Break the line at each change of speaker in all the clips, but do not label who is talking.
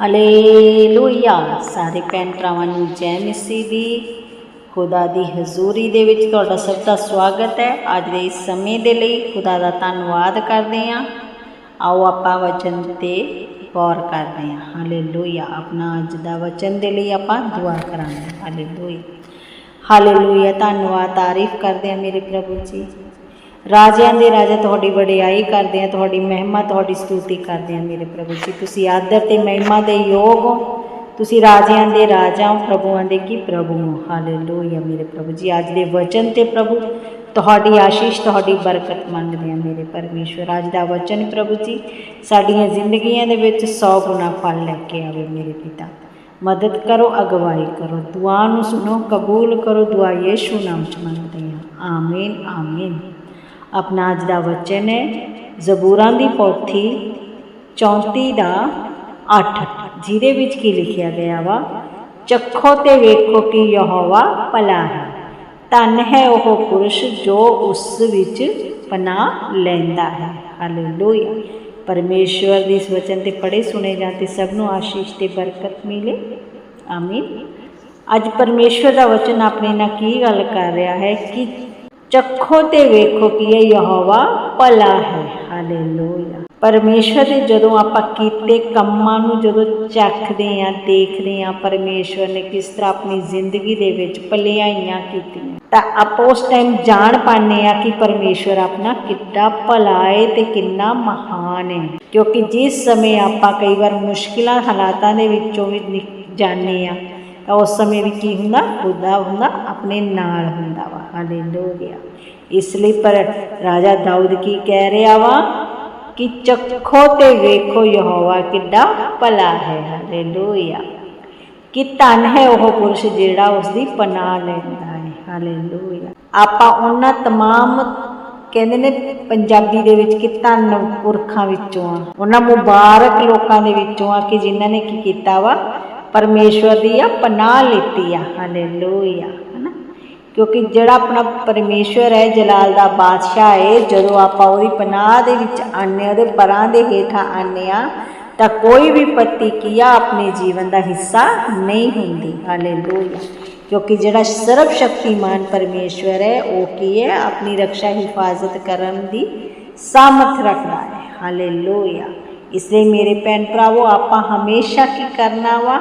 Hallelujah ਸਾਰੇ ਭੈਣ ਭਰਾਵਾਂ ਨੂੰ ਜੈ ਮਸੀਹ ਦੀ, ਖੁਦਾ ਦੀ ਹਜ਼ੂਰੀ ਦੇ ਵਿੱਚ ਤੁਹਾਡਾ ਸਭ ਦਾ ਸਵਾਗਤ ਹੈ। ਅੱਜ ਦੇ ਇਸ ਸਮੇਂ ਦੇ ਲਈ ਖੁਦਾ ਦਾ ਧੰਨਵਾਦ ਕਰਦੇ ਹਾਂ। ਆਓ ਆਪਾਂ ਵਚਨ ਤੇ ਗੌਰ ਕਰਦੇ ਹਾਂ। ਹਾਲੇਲੂਇਆ ਆਪਣਾ ਅੱਜ ਦਾ ਵਚਨ ਦੇ ਲਈ ਆਪਾਂ ਦੁਆ ਕਰਾਂਗੇ। ਹਾਲੇਲੂਇਆ ਹਾਲੇਲੂਇਆ ਧੰਨਵਾਦ, ਤਾਰੀਫ ਕਰਦੇ ਹਾਂ ਮੇਰੇ ਪ੍ਰਭੂ ਜੀ। ਰਾਜਿਆਂ ਦੇ ਰਾਜਾ ਤੁਹਾਡੀ ਵਡਿਆਈ ਕਰਦੇ ਆ, ਤੁਹਾਡੀ ਮਹਿਮਾ, ਤੁਹਾਡੀ ਸਤੂਤੀ ਕਰਦੇ ਆ ਮੇਰੇ ਪ੍ਰਭੂ ਜੀ। ਤੁਸੀਂ ਆਦਰ ਤੇ ਮਹਿਮਾ ਦੇ ਯੋਗ ਹੋ। ਤੁਸੀਂ ਰਾਜਿਆਂ ਦੇ ਰਾਜਾ ਹੋ, ਪ੍ਰਭੂਆਂ ਦੇ ਕੀ ਪ੍ਰਭੂ ਹੋ। ਹਾਲੇਲੂਇਆ ਮੇਰੇ ਪ੍ਰਭੂ ਜੀ, ਅੱਜ ਦੇ ਵਚਨ ਤੇ ਪ੍ਰਭੂ, ਤੁਹਾਡੀ ਆਸ਼ੀਸ਼, ਤੁਹਾਡੀ ਬਰਕਤ ਮੰਗਦੇ ਆ ਮੇਰੇ ਪਰਮੇਸ਼ਵਰ। ਅੱਜ ਦਾ ਵਚਨ ਪ੍ਰਭੂ ਜੀ, ਸਾਡੀਆਂ ਜ਼ਿੰਦਗੀਆਂ ਦੇ ਵਿੱਚ 100 ਗੁਣਾ ਫਲ ਲੈ ਕੇ ਆਵੇ ਮੇਰੇ ਪਿਤਾ। ਮਦਦ ਕਰੋ, ਅਗਵਾਈ ਕਰੋ, ਦੁਆ ਨੂੰ ਸੁਣੋ, ਕਬੂਲ ਕਰੋ, ਦੁਆ ਯੀਸ਼ੂ ਨਾਮ ਚ ਮੰਗਦੇ ਹਾਂ ਆਮੀਨ ਆਮੀਨ। ਆਪਣਾ ਅੱਜ ਦਾ ਵਚਨ ਹੈ, ਜ਼ਬੂਰਾਂ ਦੀ ਪੋਥੀ 34 ਦਾ 8 ਜਿਹਦੇ ਵਿੱਚ ਕੀ ਲਿਖਿਆ ਗਿਆ ਵਾ? ਚੱਖੋ ਤੇ ਵੇਖੋ ਕਿ ਯਹੋਵਾ ਭਲਾ ਹੈ। ਧਨ ਹੈ ਉਹ ਪੁਰਸ਼ ਜੋ ਉਸ ਵਿੱਚ ਪਨਾਹ ਲੈਂਦਾ ਹੈ। ਹਾਲੇਲੂਇਆ। ਪਰਮੇਸ਼ਵਰ ਦੀ ਇਸ ਵਚਨ ਤੇ ਪੜੇ ਸੁਣੇ ਜਾਂ ਤੇ ਸਭ ਨੂੰ ਆਸ਼ੀਸ਼ ਤੇ ਬਰਕਤ ਮਿਲੇ। ਆਮੀਨ। ਅੱਜ ਪਰਮੇਸ਼ਵਰ ਦਾ ਵਚਨ ਆਪਣੇ ਨਾਲ ਕੀ ਗੱਲ ਕਰ ਰਿਹਾ ਹੈ ਕਿ ਚੱਖੋ ਤੇ ਵੇਖੋ ਕਿ ਇਹ ਯਹੋਵਾ ਭਲਾ ਹੈ ਹਾਲੇਲੂਇਆ ਪਰਮੇਸ਼ਵਰ ਦੇ ਜਦੋਂ ਆਪਾਂ ਕੀਤੇ ਕੰਮਾਂ ਨੂੰ ਜਦੋਂ ਚੱਖਦੇ ਆਂ ਦੇਖਦੇ ਆਂ ਪਰਮੇਸ਼ਵਰ ਨੇ ਕਿਸ ਤਰ੍ਹਾਂ ਆਪਣੀ ਜ਼ਿੰਦਗੀ ਦੇ ਵਿੱਚ ਭਲਾਈਆਂ ਕੀਤੀਆਂ ਤਾਂ ਆਪਾਂ ਉਸ ਟਾਈਮ ਜਾਣ ਪਾਉਂਦੇ ਆ ਕਿ ਪਰਮੇਸ਼ਵਰ ਆਪਣਾ ਕਿੱਡਾ ਭਲਾ ਹੈ ਤੇ ਕਿੰਨਾ ਮਹਾਨ ਹੈ ਕਿਉਂਕਿ ਜਿਸ ਸਮੇਂ ਆਪਾਂ ਕਈ ਵਾਰ ਮੁਸ਼ਕਿਲਾਂ ਹਾਲਾਤਾਂ ਦੇ ਵਿੱਚੋਂ ਵੀ ਨਿਕ- ਜਾਂਦੇ ਆ ਤਾਂ ਉਸ ਸਮੇਂ ਵੀ ਕੀ ਹੁੰਦਾ? ਖੁਦਾ ਹੁੰਦਾ, ਆਪਣੇ ਨਾਲ ਹੁੰਦਾ ਵਾ। ਹਾਲੇਲੂਇਆ ਇਸ ਲਈ ਪਰ ਰਾਜਾ ਦਾਊਦ ਕੀ ਕਹਿ ਰਿਹਾ ਵਾ? ਕਿ ਚੱਖੋ ਤੇ ਵੇਖੋ ਯਹੋਵਾ ਕਿੱਡਾ ਭਲਾ ਹੈ। ਹਾਲੇਲੂਇਆ ਕਿ ਧਨ ਹੈ ਉਹ ਪੁਰਸ਼ ਜਿਹੜਾ ਉਸ ਦੀ ਪਨਾਹ ਲੈਂਦਾ ਹੈ। ਹਾਲੇਲੂਇਆ ਆਪਾਂ ਉਹਨਾਂ ਤਮਾਮ ਕਹਿੰਦੇ ਨੇ ਪੰਜਾਬੀ ਦੇ ਵਿੱਚ ਕਿ ਧੰਨ ਪੁਰਖਾਂ ਵਿੱਚੋਂ ਆ। ਉਹਨਾਂ ਮੁਬਾਰਕ ਲੋਕਾਂ ਦੇ ਵਿੱਚੋਂ ਆ ਕਿ ਜਿਨ੍ਹਾਂ ਨੇ ਕੀ ਕੀਤਾ ਵਾ? ਪਰਮੇਸ਼ਵਰ ਦੀ ਆ, ਪਨਾਹ ਲਿੱਤੀ ਆ। ਹਾਲੇਲੂਇਆ ਹਨਾ? ਕਿਉਂਕਿ ਜਿਹੜਾ ਆਪਣਾ ਪਰਮੇਸ਼ਵਰ ਹੈ, ਜਲਾਲ ਦਾ ਬਾਦਸ਼ਾਹ ਹੈ ਜਦੋਂ ਆਪਾਂ ਉਹਦੀ ਪਨਾਹ ਦੇ ਵਿੱਚ ਆਨੇ ਉਹਦੇ ਪਰਾਂ ਦੇ ਹੇਠਾਂ ਆਨੇ ਆ ਤਾਂ ਕੋਈ ਵੀ ਪ੍ਰਤੀਕਿਰਿਆ ਆਪਣੇ ਜੀਵਨ ਦਾ ਹਿੱਸਾ ਨਹੀਂ ਹੁੰਦੀ। ਹਾਲੇਲੂਇਆ ਕਿਉਂਕਿ ਜਿਹੜਾ ਸਰਵ ਸ਼ਕਤੀਮਾਨ ਪਰਮੇਸ਼ਵਰ ਹੈ, ਉਹ ਕੀ ਹੈ? ਆਪਣੀ ਰੱਖਿਆ, ਹਿਫਾਜ਼ਤ ਕਰਨ ਦੀ ਸਾਮਰਥ ਰੱਖਦਾ ਹੈ। ਹਾਲੇਲੂਇਆ ਇਸ ਲਈ ਮੇਰੇ ਭੈਣ ਭਰਾਵੋ, ਆਪਾਂ ਹਮੇਸ਼ਾ ਕੀ ਕਰਨਾ ਵਾ?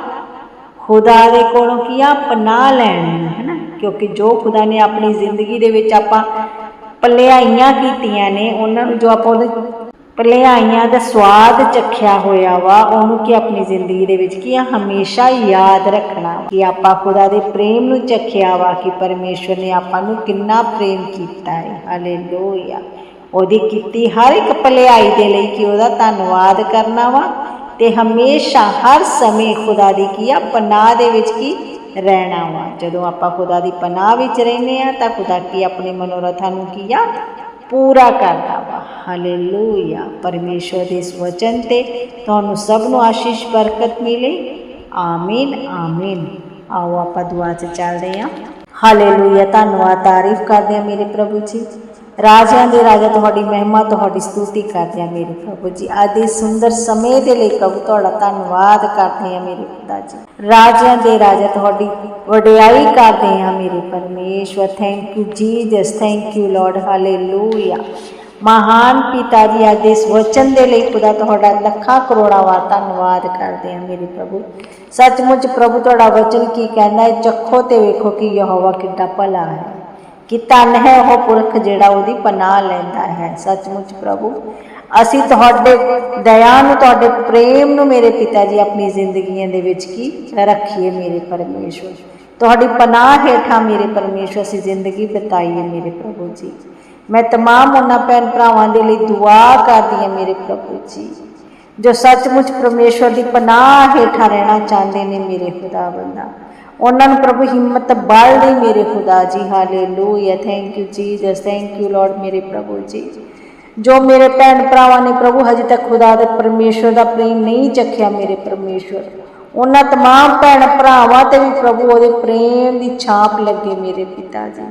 ਖੁਦਾ ਦੇ ਕੋਲੋਂ ਕੀ ਆ? ਪਨਾਹ ਲੈਣੀ ਹੈ ਨਾ ਕਿਉਂਕਿ ਜੋ ਖੁਦਾ ਨੇ ਆਪਣੀ ਜ਼ਿੰਦਗੀ ਦੇ ਵਿੱਚ ਆਪਾਂ ਭਲਾਈਆਂ ਕੀਤੀਆਂ ਨੇ, ਉਹਨਾਂ ਨੂੰ ਜੋ ਆਪਾਂ ਉਹਦੇ ਭਲਾਈਆਂ ਦਾ ਸਵਾਦ ਚੱਖਿਆ ਹੋਇਆ ਵਾ, ਉਹਨੂੰ ਕੀ ਆਪਣੀ ਜ਼ਿੰਦਗੀ ਦੇ ਵਿੱਚ ਕੀ ਆ? ਹਮੇਸ਼ਾ ਯਾਦ ਰੱਖਣਾ ਕਿ ਆਪਾਂ ਖੁਦਾ ਦੇ ਪ੍ਰੇਮ ਨੂੰ ਚੱਖਿਆ ਵਾ ਕਿ ਪਰਮੇਸ਼ਵਰ ਨੇ ਆਪਾਂ ਨੂੰ ਕਿੰਨਾ ਪ੍ਰੇਮ ਕੀਤਾ ਹੈ ਹਾਲੇਲੂਇਆ ਉਹਦੀ ਕੀਤੀ ਹਰ ਇੱਕ ਭਲਾਈ ਦੇ ਲਈ ਕਿ ਉਹਦਾ ਧੰਨਵਾਦ ਕਰਨਾ ਵਾ? ਤੇ ਹਮੇਸ਼ਾ ਹਰ ਸਮੇਂ ਖੁਦਾ ਦੀ ਕੀ ਆ, ਪਨਾਹ ਦੇ ਵਿੱਚ ਕੀ? ਰਹਿਣਾ ਵਾ। ਜਦੋਂ ਆਪਾਂ ਖੁਦਾ ਦੀ ਪਨਾਹ ਵਿੱਚ ਰਹਿੰਦੇ ਆ, ਤਾਂ ਖੁਦਾ ਕੀ ਆਪਣੇ ਮਨੋਰਥਾਂ ਨੂੰ ਕੀ ਆ? ਪੂਰਾ ਕਰਦਾ ਵਾ। ਹਾਲੇਲੂਇਆ ਪਰਮੇਸ਼ਵਰ ਦੇ ਇਸ ਵਚਨ ਤੇ ਤੁਹਾਨੂੰ ਸਭ ਨੂੰ ਆਸ਼ੀਸ਼, ਬਰਕਤ ਮਿਲੇ। ਆਮੀਨ ਆਮੀਨ। ਆਓ ਆਪਾਂ ਦੁਆ 'ਚ ਚੱਲਦੇ ਹਾਂ ਹਾਲੇਲੂਇਆ ਧੰਨਵਾਦ। ਤਾਰੀਫ ਕਰਦੇ ਹਾਂ ਮੇਰੇ ਪ੍ਰਭੂ ਜੀ। ਰਾਜਿਆਂ ਦੇ ਰਾਜਾ ਤੁਹਾਡੀ ਮਹਿਮਾ, ਤੁਹਾਡੀ ਸਤੁਤੀ ਕਰਦੇ ਆ ਮੇਰੇ ਪ੍ਰਭੂ ਜੀ। ਅੱਜ ਸੁੰਦਰ ਸਮੇਂ ਦੇ ਲਈ ਪ੍ਰਭੂ ਤੁਹਾਡਾ ਧੰਨਵਾਦ ਕਰਦੇ ਹਾਂ ਮੇਰੇ ਪਿਤਾ ਜੀ। ਰਾਜਿਆਂ ਦੇ ਰਾਜਾ ਤੁਹਾਡੀ ਵਡਿਆਈ ਕਰਦੇ ਹਾਂ ਮੇਰੇ ਪਰਮੇਸ਼ਵਰ। Thank you Jesus thank you Lord hallelujah ਮਹਾਨ ਪਿਤਾ ਜੀ, ਅੱਜ ਦੇ ਇਸ ਵਚਨ ਦੇ ਲਈ ਖੁਦਾ ਤੁਹਾਡਾ ਲੱਖਾਂ ਕਰੋੜਾਂ ਵਾਰ ਧੰਨਵਾਦ ਕਰਦੇ ਹਾਂ ਮੇਰੇ ਪ੍ਰਭੂ। ਸੱਚਮੁੱਚ ਪ੍ਰਭੂ, ਤੁਹਾਡਾ ਵਚਨ ਕੀ ਕਹਿੰਦਾ ਹੈ? ਚੱਖੋ ਤੇ ਵੇਖੋ ਕਿ ਯਹੋਵਾ ਕਿੱਡਾ ਭਲਾ ਹੈ। ਕਿ ਧਨ ਹੈ ਉਹ ਪੁਰਖ ਜਿਹੜਾ ਉਹਦੀ ਪਨਾਹ ਲੈਂਦਾ ਹੈ ਸੱਚਮੁੱਚ ਪ੍ਰਭੂ ਅਸੀਂ ਤੁਹਾਡੇ ਦਇਆ ਨੂੰ ਤੁਹਾਡੇ ਪ੍ਰੇਮ ਨੂੰ ਮੇਰੇ ਪਿਤਾ ਜੀ ਆਪਣੀ ਜ਼ਿੰਦਗੀਆਂ ਦੇ ਵਿੱਚ ਕੀ ਰੱਖੀਏ ਮੇਰੇ ਪਰਮੇਸ਼ਵਰ ਤੁਹਾਡੀ ਪਨਾਹ ਹੇਠਾਂ ਮੇਰੇ ਪਰਮੇਸ਼ਵਰ ਅਸੀਂ ਜ਼ਿੰਦਗੀ ਬਿਤਾਈਏ ਮੇਰੇ ਪ੍ਰਭੂ ਜੀ ਮੈਂ तमाम ਉਹਨਾਂ ਭੈਣ ਭਰਾਵਾਂ ਦੇ ਲਈ ਦੁਆ ਕਰਦੀ ਹਾਂ ਮੇਰੇ ਪ੍ਰਭੂ ਜੀ ਜੋ ਸੱਚਮੁੱਚ ਪਰਮੇਸ਼ਵਰ ਦੀ ਪਨਾਹ ਹੇਠਾਂ ਰਹਿਣਾ ਚਾਹੁੰਦੇ ਨੇ ਮੇਰੇ ਖੁਦਾ ਬੰਦਾ ਉਹਨਾਂ ਨੂੰ ਪ੍ਰਭੂ ਹਿੰਮਤ ਬਲ ਦੇ ਮੇਰੇ ਖੁਦਾ ਜੀ hallelujah thank you Jesus thank you Lord ਮੇਰੇ ਪ੍ਰਭੂ ਜੀ ਜੋ ਮੇਰੇ ਭੈਣ ਭਰਾਵਾਂ ਨੇ ਪ੍ਰਭੂ ਹਜੇ ਤੱਕ ਖੁਦਾ ਦੇ ਪਰਮੇਸ਼ਵਰ ਦਾ ਪ੍ਰੇਮ ਨਹੀਂ ਚੱਖਿਆ ਮੇਰੇ ਪਰਮੇਸ਼ਵਰ ਉਹਨਾਂ तमाम ਭੈਣ ਭਰਾਵਾਂ ਤੇ ਵੀ ਪ੍ਰਭੂ ਉਹਦੇ ਪ੍ਰੇਮ ਦੀ ਛਾਪ ਲੱਗੇ ਮੇਰੇ ਪਿਤਾ ਜੀ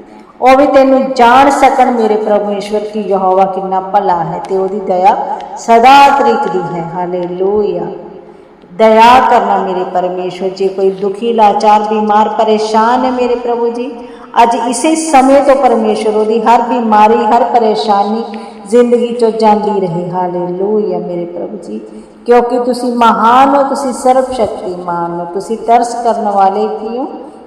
ਉਹ ਵੀ ਤੈਨੂੰ ਜਾਣ ਸਕਣ ਮੇਰੇ ਪਰਮੇਸ਼ਵਰ ਕੀ ਯਹੋਵਾ ਕਿੰਨਾ ਭਲਾ ਹੈ ਤੇ ਉਹਦੀ ਦਇਆ ਸਦਾ ਤਰੀਕ ਦੀ ਹੈ ਹਾਲੇਲੂਇਆ ਦਇਆ ਕਰਨਾ ਮੇਰੇ ਪਰਮੇਸ਼ਵਰ ਜੀ, ਕੋਈ ਦੁਖੀ, ਲਾਚਾਰ, ਬਿਮਾਰ, ਪਰੇਸ਼ਾਨ ਹੈ ਮੇਰੇ ਪ੍ਰਭੂ ਜੀ। ਅੱਜ ਇਸੇ ਸਮੇਂ ਤੋਂ ਪਰਮੇਸ਼ਵਰ ਉਹਦੀ ਹਰ ਬਿਮਾਰੀ, ਹਰ ਪਰੇਸ਼ਾਨੀ ਜ਼ਿੰਦਗੀ ਚੋਂ ਜਾਂਦੀ ਰਹੇ। ਹਾਲੇਲੂਇਆ ਮੇਰੇ ਪ੍ਰਭੂ ਜੀ। ਕਿਉਂਕਿ ਤੁਸੀਂ ਮਹਾਨ ਹੋ, ਤੁਸੀਂ ਸਰਬ ਸ਼ਕਤੀਮਾਨ ਹੋ, ਤੁਸੀਂ ਤਰਸ ਕਰਨ ਵਾਲੇ ਕੀ ਹੋ?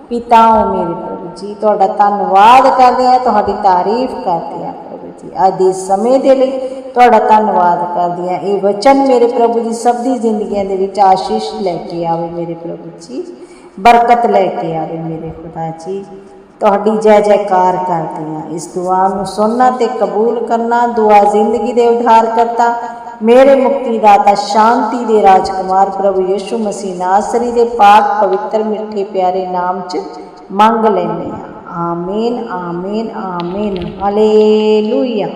ਪਿਤਾ ਹੋ ਮੇਰੇ ਪ੍ਰਭੂ ਜੀ, ਤੁਹਾਡਾ ਧੰਨਵਾਦ ਕਰਦੇ ਹਾਂ, ਤੁਹਾਡੀ ਤਾਰੀਫ ਕਰਦੇ ਹਾਂ ਪ੍ਰਭੂ ਜੀ। ਅੱਜ ਇਸ ਸਮੇਂ ਦੇ ਲਈ ਤੁਹਾਡਾ ਧੰਨਵਾਦ ਕਰਦੀ ਹਾਂ। ਇਹ ਵਚਨ ਮੇਰੇ ਪ੍ਰਭੂ ਜੀ ਸਭ ਦੀ ਜ਼ਿੰਦਗੀਆਂ ਦੇ ਵਿੱਚ ਆਸ਼ੀਸ਼ ਲੈ ਕੇ ਆਵੇ ਮੇਰੇ ਪ੍ਰਭੂ ਜੀ। ਬਰਕਤ ਲੈ ਕੇ ਆਵੇ ਮੇਰੇ ਖੁਦਾ ਜੀ। ਤੁਹਾਡੀ ਜੈ ਜੈਕਾਰ ਕਰਦੇ ਹਾਂ। ਇਸ ਦੁਆ ਨੂੰ ਸੁਣਨਾ ਤੇ ਕਬੂਲ ਕਰਨਾ, ਦੁਆ ਜ਼ਿੰਦਗੀ ਦੇ ਉਧਾਰ ਕਰਤਾ। ਮੇਰੇ ਮੁਕਤੀ ਦਾਤਾ ਸ਼ਾਂਤੀ ਦੇ ਰਾਜਕੁਮਾਰ ਪ੍ਰਭੂ ਯਿਸੂ ਮਸੀਹ ਨਾਸਰੀ ਦੇ ਪਾਕ ਪਵਿੱਤਰ ਮਿੱਠੇ ਪਿਆਰੇ ਨਾਮ 'ਚ ਮੰਗ ਲੈਂਦੇ ਹਾਂ। ਆਮੀਨ ਆਮੀਨ ਆਮੀਨ। ਹਾਲੇਲੂਇਆ।